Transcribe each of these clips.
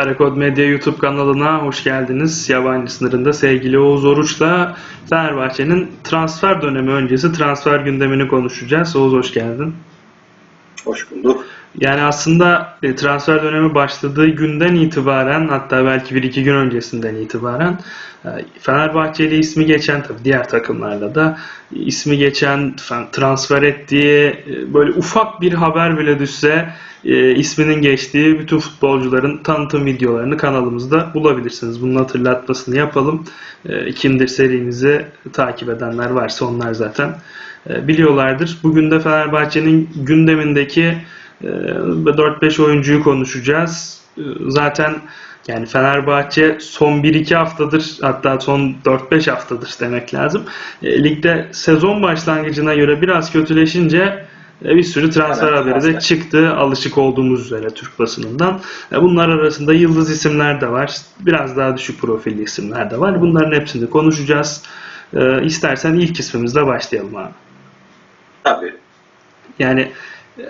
Karakod Medya YouTube kanalına hoş geldiniz. Yabancı sınırında sevgili Oğuz Oruç'la Fenerbahçe'nin transfer dönemi öncesi transfer gündemini konuşacağız. Oğuz hoş geldin. Hoş bulduk. Yani aslında e, transfer dönemi başladığı günden itibaren hatta belki bir iki gün öncesinden itibaren e, Fenerbahçe ile ismi geçen tabii diğer takımlarla da ismi geçen transfer ettiği e, böyle ufak bir haber bile düşse isminin geçtiği bütün futbolcuların tanıtım videolarını kanalımızda bulabilirsiniz. Bunun hatırlatmasını yapalım. Kimdir serimizi takip edenler varsa onlar zaten biliyorlardır. Bugün de Fenerbahçe'nin gündemindeki 4-5 oyuncuyu konuşacağız. E, Zaten yani Fenerbahçe son 1-2 haftadır hatta son 4-5 haftadır demek lazım. E, Ligde sezon başlangıcına göre biraz kötüleşince e, bir sürü transfer Evet, haberi de transfer. çıktı alışık olduğumuz üzere Türk basınından. E, Bunlar arasında yıldız isimler de var. Biraz daha düşük profilli isimler de var. Bunların hepsini konuşacağız. E, İstersen ilk ismimizle başlayalım abi. Tabii. Yani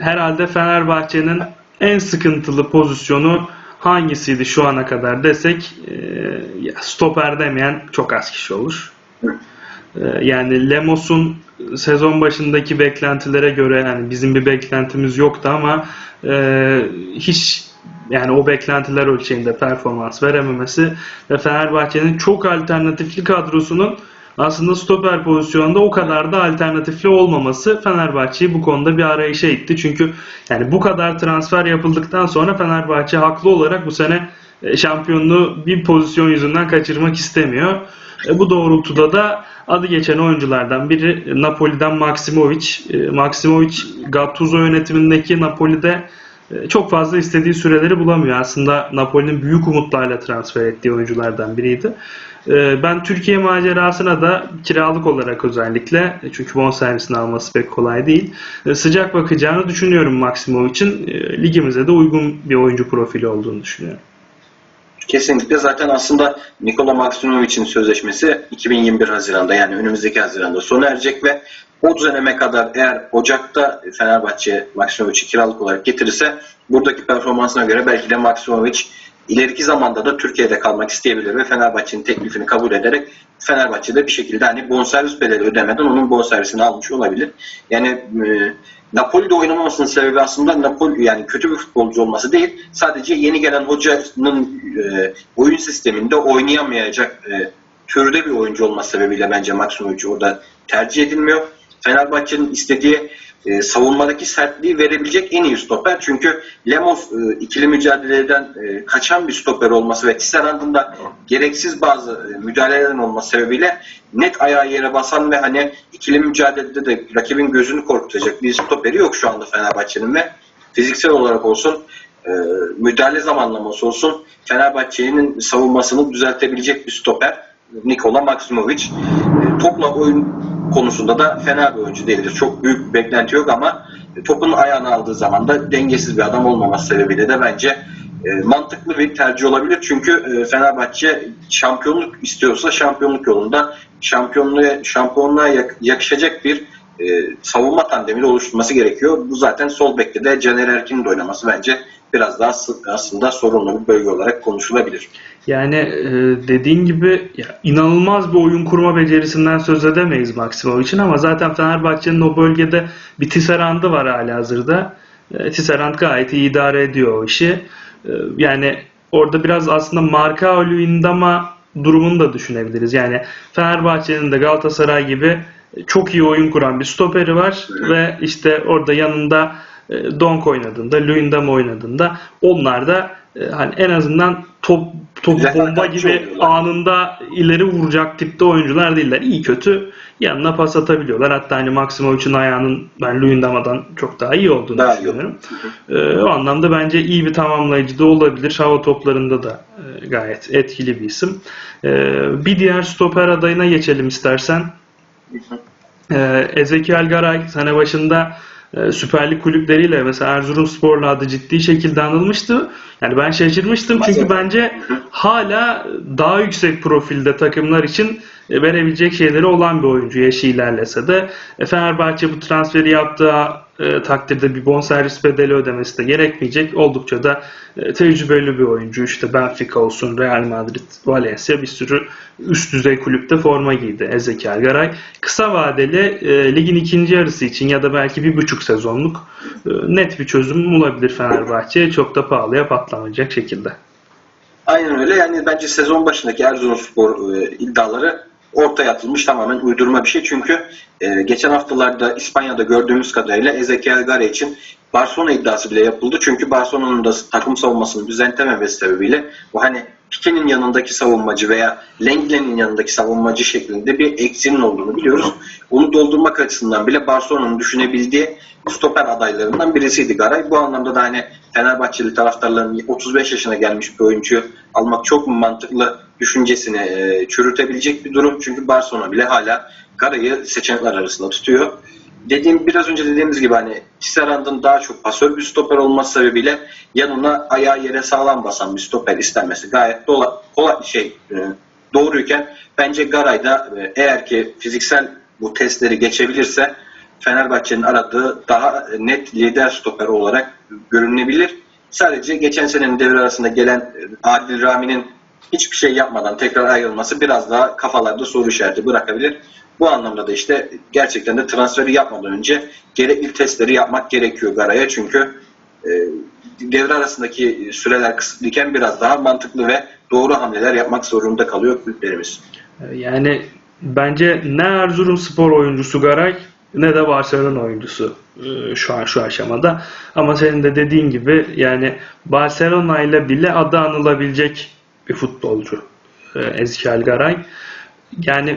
herhalde Fenerbahçe'nin en sıkıntılı pozisyonu hangisiydi şu ana kadar desek e, stoper demeyen çok az kişi olur. E, yani Lemos'un sezon başındaki beklentilere göre yani bizim bir beklentimiz yoktu ama e, hiç yani o beklentiler ölçeğinde performans verememesi ve Fenerbahçe'nin çok alternatifli kadrosunun aslında stoper pozisyonunda o kadar da alternatifli olmaması Fenerbahçe'yi bu konuda bir arayışa itti. Çünkü yani bu kadar transfer yapıldıktan sonra Fenerbahçe haklı olarak bu sene e, şampiyonluğu bir pozisyon yüzünden kaçırmak istemiyor. E, bu doğrultuda da adı geçen oyunculardan biri Napoli'den Maksimovic. E, Maksimovic Gattuso yönetimindeki Napoli'de çok fazla istediği süreleri bulamıyor. Aslında Napoli'nin büyük umutlarla transfer ettiği oyunculardan biriydi. E, Ben Türkiye macerasına da kiralık olarak özellikle e, çünkü bonservisini alması pek kolay değil. e, Sıcak bakacağını düşünüyorum Maksimovic'in. E, Ligimize de uygun bir oyuncu profili olduğunu düşünüyorum. Kesinlikle zaten aslında Nikola Maksimovic'in sözleşmesi 2021 Haziran'da yani önümüzdeki Haziran'da sona erecek ve o döneme kadar eğer Ocak'ta Fenerbahçe Maksimovic'i kiralık olarak getirirse buradaki performansına göre belki de Maksimovic ileriki zamanda da Türkiye'de kalmak isteyebilir ve Fenerbahçe'nin teklifini kabul ederek Fenerbahçe'de bir şekilde hani bonservis bedeli ödemeden onun bonservisini almış olabilir. Yani e, Napoli'de oynamamasının sebebi aslında Napoli yani kötü bir futbolcu olması değil. Sadece yeni gelen hocanın e, oyun sisteminde oynayamayacak e, türde bir oyuncu olması sebebiyle bence Maksimovic orada tercih edilmiyor. Fenerbahçe'nin istediği e, savunmadaki sertliği verebilecek en iyi stoper. Çünkü Lemos e, ikili mücadeleden e, kaçan bir stoper olması ve Tisserand'ın da gereksiz bazı e, müdahalelerin olması sebebiyle net ayağı yere basan ve hani ikili mücadelede de rakibin gözünü korkutacak bir stoperi yok şu anda Fenerbahçe'nin ve fiziksel olarak olsun e, müdahale zamanlaması olsun Fenerbahçe'nin savunmasını düzeltebilecek bir stoper Nikola Maksimovic. E, topla oyun konusunda da fena bir oyuncu değildir. Çok büyük bir beklenti yok ama e, topun ayağını aldığı zaman da dengesiz bir adam olmaması sebebiyle de bence e, mantıklı bir tercih olabilir. Çünkü e, Fenerbahçe şampiyonluk istiyorsa şampiyonluk yolunda şampiyonluğa, şampiyonluğa yak- yakışacak bir savunma tandemiyle oluşturması gerekiyor. Bu zaten sol bekte de Caner Erkin'in de oynaması bence biraz daha aslında sorunlu bir bölge olarak konuşulabilir. Yani e, dediğin gibi ya, inanılmaz bir oyun kurma becerisinden söz edemeyiz Maksimovic'in ama zaten Fenerbahçe'nin o bölgede bir Tisserand'ı var hala hazırda. E, Tisserand gayet iyi idare ediyor o işi. E, yani orada biraz aslında Marka Luyendama durumunu da düşünebiliriz. Yani Fenerbahçe'nin de Galatasaray gibi çok iyi oyun kuran bir stoperi var ve işte orada yanında Donk oynadığında, Luyendama oynadığında onlar da e, hani en azından top topu bomba gibi anında ileri vuracak tipte oyuncular değiller. İyi kötü yanına pas atabiliyorlar. Hatta hani Maksimovic'in ayağının ben Luyendama'dan çok daha iyi olduğunu Daha düşünüyorum. E, o anlamda bence iyi bir tamamlayıcı da olabilir. Hava toplarında da e, gayet etkili bir isim. E, bir diğer stoper adayına geçelim istersen. Ee, Ezekiel Garay sene başında e, Süper Lig kulüpleriyle mesela Erzurumspor'la adı ciddi şekilde anılmıştı. Yani ben şaşırmıştım çünkü bence hala daha yüksek profilde takımlar için e, verebilecek şeyleri olan bir oyuncu yaşı ilerlese de E, Fenerbahçe bu transferi yaptığı e, takdirde bir bonservis bedeli ödemesi de gerekmeyecek. Oldukça da e, tecrübeli bir oyuncu. İşte Benfica olsun, Real Madrid, Valencia bir sürü üst düzey kulüpte forma giydi Ezekiel Garay. Kısa vadeli e, ligin ikinci yarısı için ya da belki bir buçuk sezonluk e, net bir çözüm bulabilir Fenerbahçe. Çok da pahalıya patlamayacak şekilde. Aynen öyle. Yani bence sezon başındaki Erzurumspor e, iddiaları ortaya atılmış tamamen uydurma bir şey. Çünkü e, geçen haftalarda İspanya'da gördüğümüz kadarıyla Ezekiel Garay için Barcelona iddiası bile yapıldı. Çünkü Barcelona'nın da takım savunmasını düzenlememesi sebebiyle bu hani Pique'nin yanındaki savunmacı veya Lenglen'in yanındaki savunmacı şeklinde bir eksiğinin olduğunu biliyoruz. Onu doldurmak açısından bile Barcelona'nın düşünebildiği stoper adaylarından birisiydi Garay. Bu anlamda da hani Fenerbahçeli taraftarların 35 yaşına gelmiş bir oyuncuyu almak çok mu mantıklı düşüncesini çürütebilecek bir durum. Çünkü Barcelona bile hala Garay'ı seçenekler arasında tutuyor. Dediğim biraz önce dediğimiz gibi hani Tisserand'ın daha çok pasör bir stoper olması sebebiyle yanına ayağı yere sağlam basan bir stoper istenmesi gayet dola, kolay şey e, doğruyken bence Garay da e, eğer ki fiziksel bu testleri geçebilirse Fenerbahçe'nin aradığı daha net lider stoper olarak görünebilir. Sadece geçen senenin devre arasında gelen e, Adil Rami'nin hiçbir şey yapmadan tekrar ayrılması biraz daha kafalarda soru işareti bırakabilir. Bu anlamda da işte gerçekten de transferi yapmadan önce gerekli testleri yapmak gerekiyor Garay'a çünkü e, devre arasındaki süreler kısıtlıyken biraz daha mantıklı ve doğru hamleler yapmak zorunda kalıyor kulüplerimiz. Yani bence ne Erzurumspor oyuncusu Garay ne de Barcelona oyuncusu e, şu an şu aşamada. Ama senin de dediğin gibi yani Barcelona ile bile adı anılabilecek bir futbolcu e, Ezekiel Garay. Yani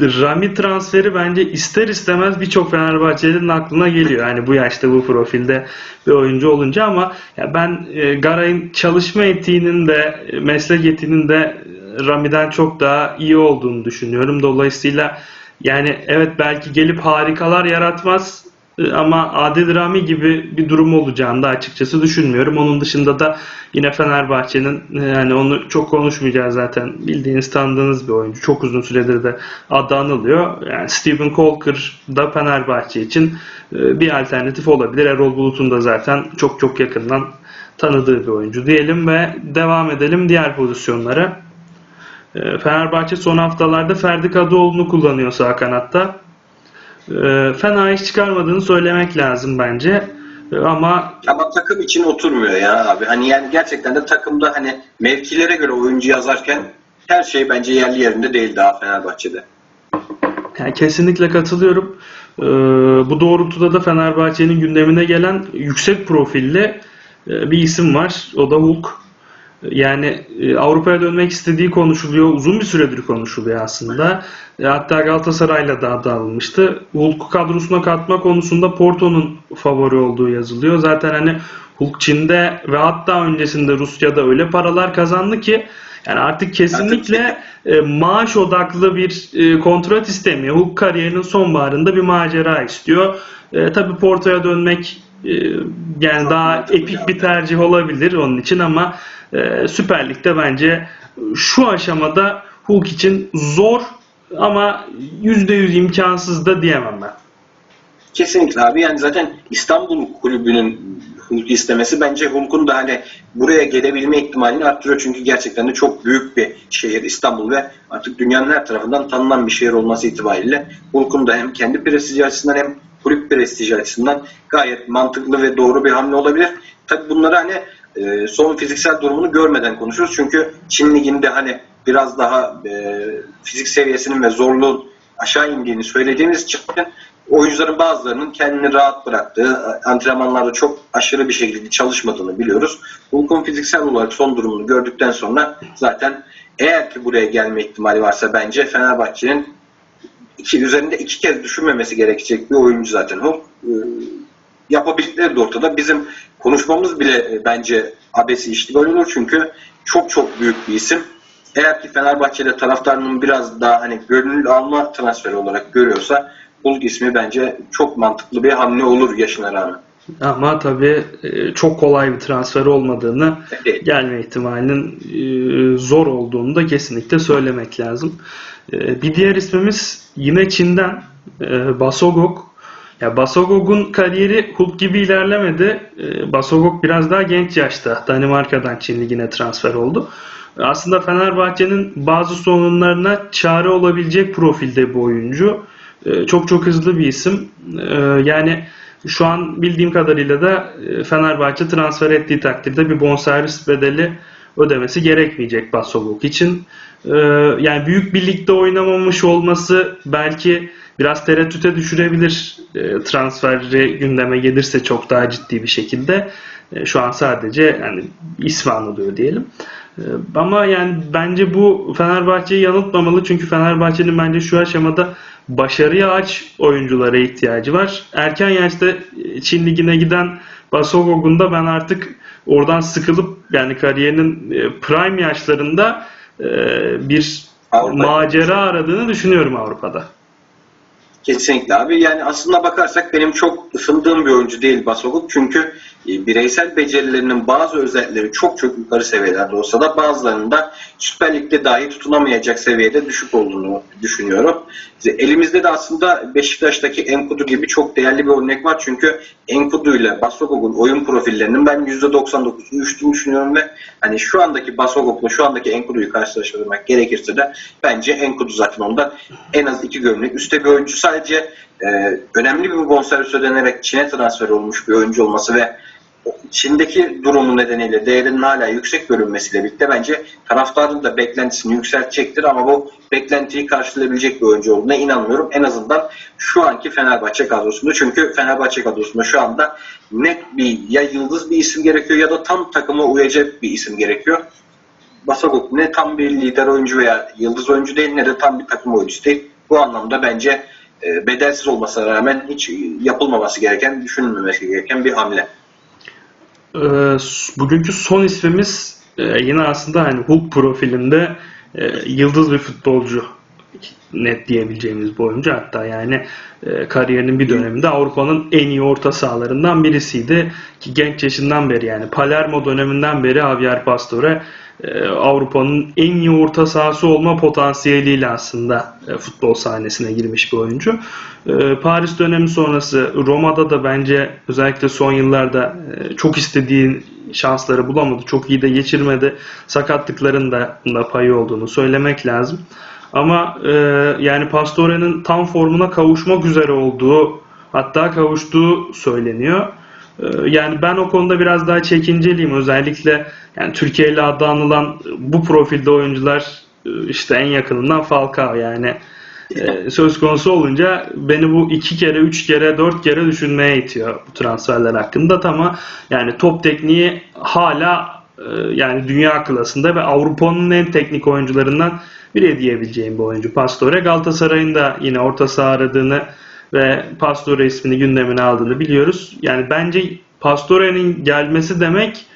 Rami transferi bence ister istemez birçok Fenerbahçeli'nin aklına geliyor. Yani bu yaşta bu profilde bir oyuncu olunca ama ya ben e, Garay'ın çalışma etiğinin de e, meslek etiğinin de e, Rami'den çok daha iyi olduğunu düşünüyorum. Dolayısıyla yani evet belki gelip harikalar yaratmaz ama Adil Rami gibi bir durum olacağını da açıkçası düşünmüyorum. Onun dışında da yine Fenerbahçe'nin e, yani onu çok konuşmayacağız zaten bildiğiniz tanıdığınız bir oyuncu. Çok uzun süredir de adı anılıyor. Yani Steven Colker da Fenerbahçe için e, bir alternatif olabilir. Erol Bulut'un da zaten çok çok yakından tanıdığı bir oyuncu diyelim ve devam edelim diğer pozisyonlara. E, Fenerbahçe son haftalarda Ferdi Kadıoğlu'nu kullanıyor sağ kanatta. E, Fena iş çıkarmadığını söylemek lazım bence. E, Ama Ama takım için oturmuyor ya abi. Hani yani gerçekten de takımda hani mevkilere göre oyuncu yazarken her şey bence yerli yerinde değil daha Fenerbahçe'de. Yani kesinlikle katılıyorum. Ee, bu doğrultuda da Fenerbahçe'nin gündemine gelen yüksek profilli e, bir isim var. O da Hulk. Yani e, Avrupa'ya dönmek istediği konuşuluyor. Uzun bir süredir konuşuluyor aslında. E, hatta Galatasaray'la da adı alınmıştı. Hulk'u kadrosuna katma konusunda Porto'nun favori olduğu yazılıyor. Zaten hani Hulk Çin'de ve hatta öncesinde Rusya'da öyle paralar kazandı ki yani artık kesinlikle e, maaş odaklı bir kontrat istemiyor. Hulk kariyerinin sonbaharında bir macera istiyor. E, tabii Porto'ya dönmek yani Çok daha epik bir tercih olabilir onun için ama e, Süper Lig'de bence şu aşamada Hulk için zor ama %100 imkansız da diyemem ben. Kesinlikle abi yani zaten İstanbul kulübünün Hulk istemesi bence Hulk'un da hani buraya gelebilme ihtimalini arttırıyor. Çünkü gerçekten de çok büyük bir şehir İstanbul ve artık dünyanın her tarafından tanınan bir şehir olması itibariyle Hulk'un da hem kendi prestiji açısından hem kulüp prestiji açısından gayet mantıklı ve doğru bir hamle olabilir. Tabi bunları hani e, son fiziksel durumunu görmeden konuşuyoruz. Çünkü Çin Ligi'nde hani biraz daha e, fizik seviyesinin ve zorluğun aşağı indiğini söylediğimiz için oyuncuların bazılarının kendini rahat bıraktığı, antrenmanlarda çok aşırı bir şekilde çalışmadığını biliyoruz. Hulk'un fiziksel olarak son durumunu gördükten sonra zaten eğer ki buraya gelme ihtimali varsa bence Fenerbahçe'nin iki, üzerinde iki kez düşünmemesi gerekecek bir oyuncu zaten. Ee, yapabildikleri de ortada. Bizim konuşmamız bile e, bence abesi iştigal olur çünkü çok çok büyük bir isim. Eğer ki Fenerbahçe'de taraftarının biraz daha hani gönül alma transferi olarak görüyorsa Hulk ismi bence çok mantıklı bir hamle olur yaşına rağmen. Ama tabii e, çok kolay bir transfer olmadığını gelme ihtimalinin e, zor olduğunu da kesinlikle söylemek lazım. E, Bir diğer ismimiz yine Çin'den Basogok. Ya Basogok'un kariyeri Hulk gibi ilerlemedi. Basogok biraz daha genç yaşta Danimarka'dan Çin Ligi'ne transfer oldu. Aslında Fenerbahçe'nin bazı sorunlarına çare olabilecek profilde bu oyuncu. Çok çok hızlı bir isim. Yani şu an bildiğim kadarıyla da e, Fenerbahçe transfer ettiği takdirde bir bonservis bedeli ödemesi gerekmeyecek Basogok için. Ee, Yani büyük bir ligde oynamamış olması belki biraz tereddüte düşürebilir e, transferi gündeme gelirse çok daha ciddi bir şekilde. E, Şu an sadece yani ismi anılıyor diyelim. E, Ama yani bence bu Fenerbahçe'yi yanıltmamalı çünkü Fenerbahçe'nin bence şu aşamada başarıya aç oyunculara ihtiyacı var. Erken yaşta e, Çin Ligi'ne giden Basogog'un da ben artık oradan sıkılıp yani kariyerinin prime yaşlarında bir Avrupa- macera aradığını düşünüyorum Avrupa'da. Kesinlikle abi. Yani aslında bakarsak benim çok ısındığım bir oyuncu değil Basoguk. Çünkü bireysel becerilerinin bazı özellikleri çok çok yukarı seviyelerde olsa da bazılarında Süper Lig'de dahi tutunamayacak seviyede düşük olduğunu düşünüyorum. Elimizde de aslında Beşiktaş'taki Enkudu gibi çok değerli bir örnek var. Çünkü Enkudu ile Basogok'un oyun profillerinin ben %99 uyuştuğunu düşünüyorum ve hani şu andaki Basogok'la şu andaki Enkudu'yu karşılaştırmak gerekirse de bence Enkudu zaten ondan en az iki gömlek üstte bir oyuncu. Sadece e, önemli bir bonservis ödenerek Çin'e transfer olmuş bir oyuncu olması ve Çin'deki durumu nedeniyle değerinin hala yüksek görünmesiyle birlikte bence taraftarın da beklentisini yükseltecektir ama bu beklentiyi karşılayabilecek bir oyuncu olduğuna inanmıyorum. En azından şu anki Fenerbahçe kadrosunda. Çünkü Fenerbahçe kadrosunda şu anda net bir ya yıldız bir isim gerekiyor ya da tam takıma uyacak bir isim gerekiyor. Basagok ne tam bir lider oyuncu veya yıldız oyuncu değil ne de tam bir takım oyuncusu değil. Bu anlamda bence e, bedelsiz olmasına rağmen hiç yapılmaması gereken, düşünülmemesi gereken bir hamle. Ee, bugünkü son ismimiz e, yine aslında hani Hulk profilinde e, yıldız bir futbolcu net diyebileceğimiz bir oyuncu hatta yani e, kariyerinin bir döneminde Avrupa'nın en iyi orta sahalarından birisiydi ki genç yaşından beri yani Palermo döneminden beri Javier Pastore e, Avrupa'nın en iyi orta sahası olma potansiyeliyle aslında e, futbol sahnesine girmiş bir oyuncu. E, Paris dönemi sonrası Roma'da da bence özellikle son yıllarda e, çok istediği şansları bulamadı. Çok iyi de geçirmedi. Sakatlıkların da payı olduğunu söylemek lazım. Ama e, yani Pastore'nin tam formuna kavuşmak üzere olduğu hatta kavuştuğu söyleniyor. E, yani ben o konuda biraz daha çekinceliyim. Özellikle yani Türkiye ile adı anılan bu profilde oyuncular e, işte en yakınından Falcao yani e, söz konusu olunca beni bu iki kere, üç kere, dört kere düşünmeye itiyor bu transferler hakkında. Ama yani top tekniği hala yani dünya klasında ve Avrupa'nın en teknik oyuncularından biri diyebileceğim bir oyuncu. Pastore Galatasaray'ın da yine orta saha aradığını ve Pastore ismini gündemine aldığını biliyoruz. Yani bence Pastore'nin gelmesi demek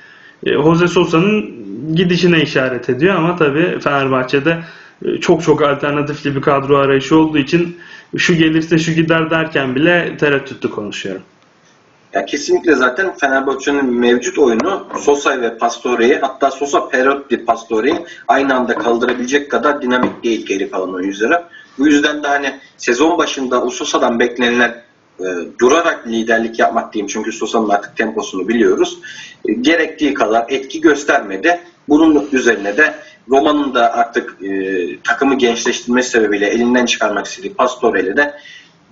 e, Jose Sosa'nın gidişine işaret ediyor ama tabii Fenerbahçe'de e, çok çok alternatifli bir kadro arayışı olduğu için şu gelirse şu gider derken bile tereddütlü konuşuyorum. Ya kesinlikle zaten Fenerbahçe'nin mevcut oyunu Sosa ve Pastore'yi hatta Sosa, Perotti, Pastore'yi aynı anda kaldırabilecek kadar dinamik değil geri kalan oyunculara. Bu yüzden de hani sezon başında o Sosa'dan beklenilen e, durarak liderlik yapmak diyeyim çünkü Sosa'nın artık temposunu biliyoruz. E, gerektiği kadar etki göstermedi. Bunun üzerine de Roma'nın da artık e, takımı gençleştirmesi sebebiyle elinden çıkarmak istediği Pastore ile de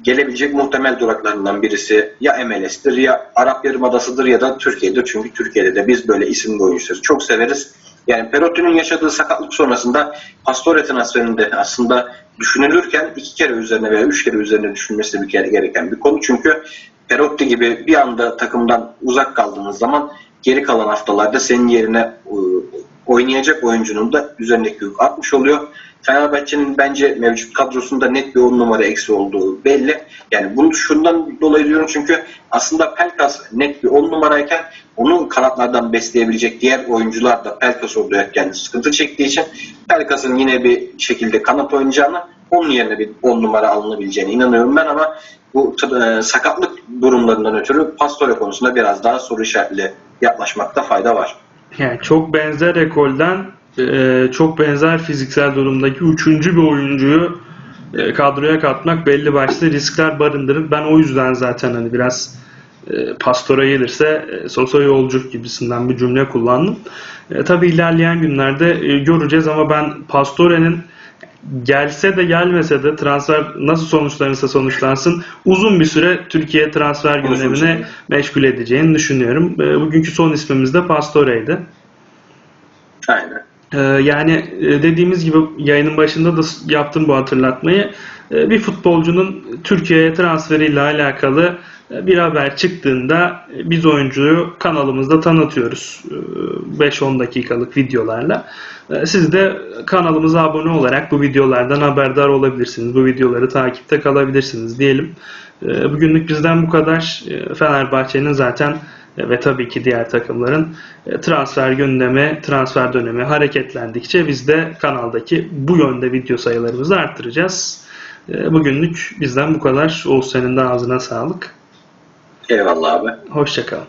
gelebilecek muhtemel duraklarından birisi ya MLS'tir ya Arap Yarımadası'dır ya da Türkiye'dir. Çünkü Türkiye'de de biz böyle isimli oyuncuları çok severiz. Yani Perotti'nin yaşadığı sakatlık sonrasında Pastore transferinde aslında düşünülürken iki kere üzerine veya üç kere üzerine düşünmesi bir kere gereken bir konu. Çünkü Perotti gibi bir anda takımdan uzak kaldığınız zaman geri kalan haftalarda senin yerine e, oynayacak oyuncunun da üzerindeki yük artmış oluyor. Fenerbahçe'nin bence mevcut kadrosunda net bir 10 numara eksi olduğu belli. Yani bunu şundan dolayı diyorum çünkü aslında Pelkas net bir 10 numarayken onu kanatlardan besleyebilecek diğer oyuncular da Pelkas oradayken sıkıntı çektiği için Pelkas'ın yine bir şekilde kanat oynayacağını onun yerine bir 10 numara alınabileceğine inanıyorum ben ama bu e, sakatlık durumlarından ötürü Pastore konusunda biraz daha soru işaretli yaklaşmakta fayda var. Yani çok benzer ekolden e, çok benzer fiziksel durumdaki üçüncü bir oyuncuyu e, kadroya katmak belli başlı riskler barındırır. Ben o yüzden zaten hani biraz e, Pastore gelirse e, Sosa yolcu gibisinden bir cümle kullandım. E, tabii ilerleyen günlerde e, göreceğiz ama ben Pastore'nin gelse de gelmese de transfer nasıl sonuçlanırsa sonuçlansın uzun bir süre Türkiye transfer gündemine meşgul edeceğini düşünüyorum. E, Bugünkü son ismimiz de Pastore'ydi. Aynen. Ee, yani e, dediğimiz gibi yayının başında da yaptım bu hatırlatmayı. Ee, Bir futbolcunun Türkiye'ye transferiyle alakalı bir haber çıktığında biz oyuncuyu kanalımızda tanıtıyoruz. Ee, 5-10 dakikalık videolarla. Siz de kanalımıza abone olarak bu videolardan haberdar olabilirsiniz. Bu videoları takipte kalabilirsiniz diyelim. Bugünlük bizden bu kadar. Fenerbahçe'nin zaten ve tabii ki diğer takımların transfer gündemi, transfer dönemi hareketlendikçe biz de kanaldaki bu yönde video sayılarımızı arttıracağız. Bugünlük bizden bu kadar. Oğuz senin de ağzına sağlık. Eyvallah abi. Hoşçakalın.